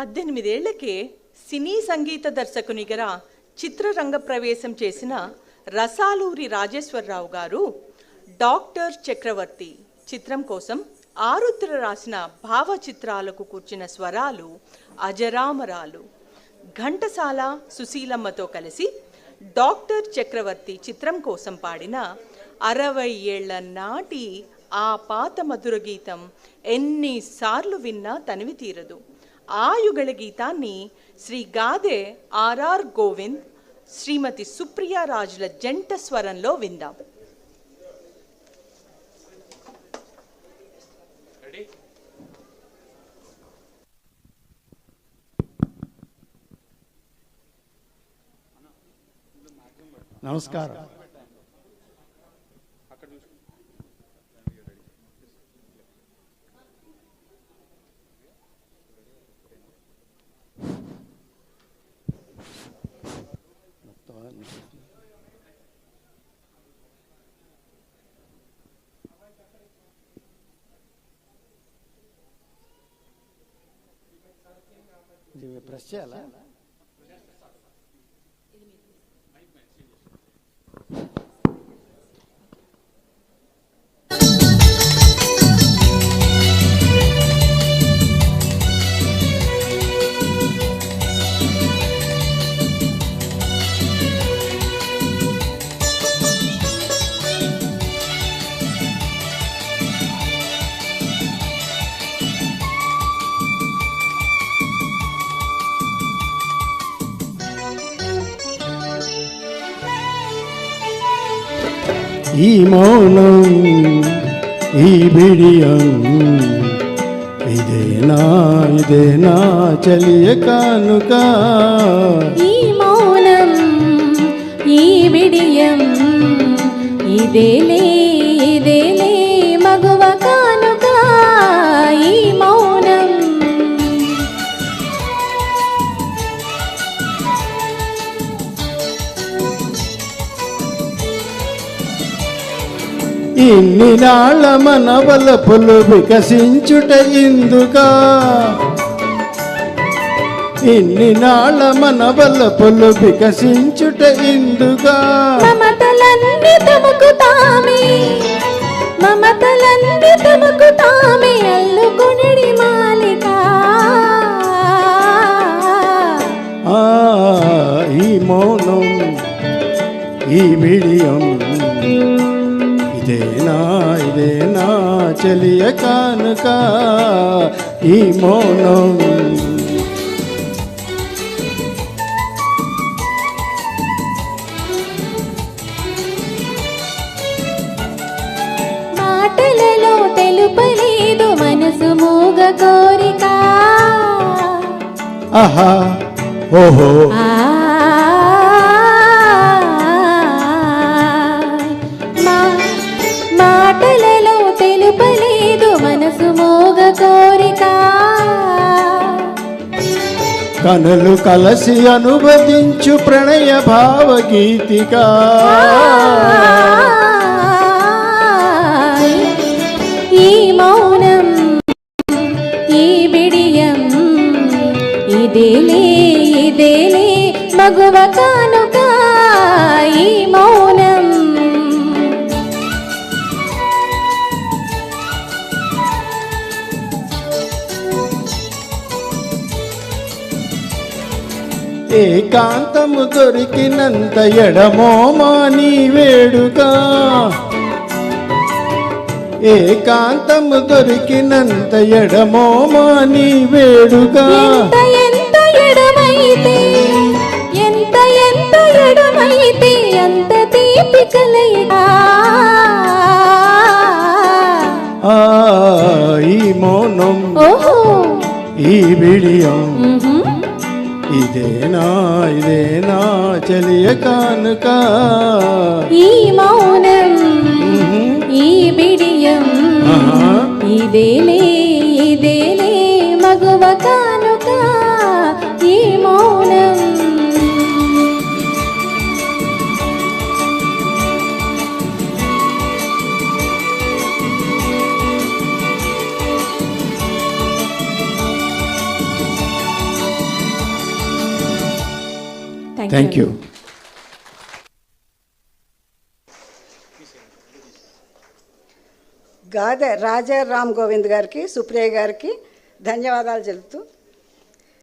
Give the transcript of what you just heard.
పద్దెనిమిదేళ్ళకే సినీ సంగీత దర్శకునిగా చిత్రరంగ ప్రవేశం చేసిన రసాలూరి రాజేశ్వరరావు గారు డాక్టర్ చక్రవర్తి చిత్రం కోసం ఆరుద్ర రాసిన భావచిత్రాలకు కూర్చిన స్వరాలు అజరామరాలు. ఘంటసాల సుశీలమ్మతో కలిసి డాక్టర్ చక్రవర్తి చిత్రం కోసం పాడిన అరవై ఏళ్ళ నాటి ఆ పాత మధుర గీతం ఎన్నిసార్లు విన్నా తనివి తీరదు. ఆ యుగళ గీతాన్ని శ్రీ గాదె ఆర్ఆర్ గోవింద్ శ్రీమతి సుప్రియా రాజుల జంట స్వరంలో విందాం నమస్కారం ప్రెస్ చేయాలా ఈ మౌనం ఈ బిడియం. ఇదేనా ఇదేనా చలియ కానుక. ఈ మౌనం ఈ బిడియం ఇదేలే ఇన్ని నాళ్ళ మన వలపులు వికసించుట ఇందుగా ఇన్ని నాళ్ళ మన వలపులు వికసించుట ఇందుగా మమతలన్నీ తమకు తామే మమతలన్నీ తమకు తామే అల్లుకొనిడి మాలిక. ఆ ఈ మౌనం ఈ బిడియం ఇదేనా ఇదేనా చలియ కానుక ఈ మౌనం. మాటలలో తెలుపలేదు మనసు మూగ కోరిక. ఆహా ఓహో. ఆ కోరిక. కనులు కలసి అనువదించు ప్రణయ భావగీతిక. ఈ మౌనం ఈ బిడియం ఇదేలే ఇదేలే మగువ కానుక ఈ మౌనం ఏకాంతము దొరికినంత ఎడమోమా నీ వేడుక. ఏకాంతము దొరికినంత ఎడమోమా నీ వేడుక. ఎంత ఎంత ఎడమైతే ఎంత ఎంత ఎడమైతే అంత తీపి కలయిక ఆ ఈ మౌనం ఈ మ్హూ. ఇదేనా ఇదేనా చలియ కానుక ఈ మౌనం ఈ బిడియం ఆహా. థ్యాంక్ యూ గాదె రాజా రామ్ గోవింద్ గారికి సుప్రియ గారికి ధన్యవాదాలు చెబుతూ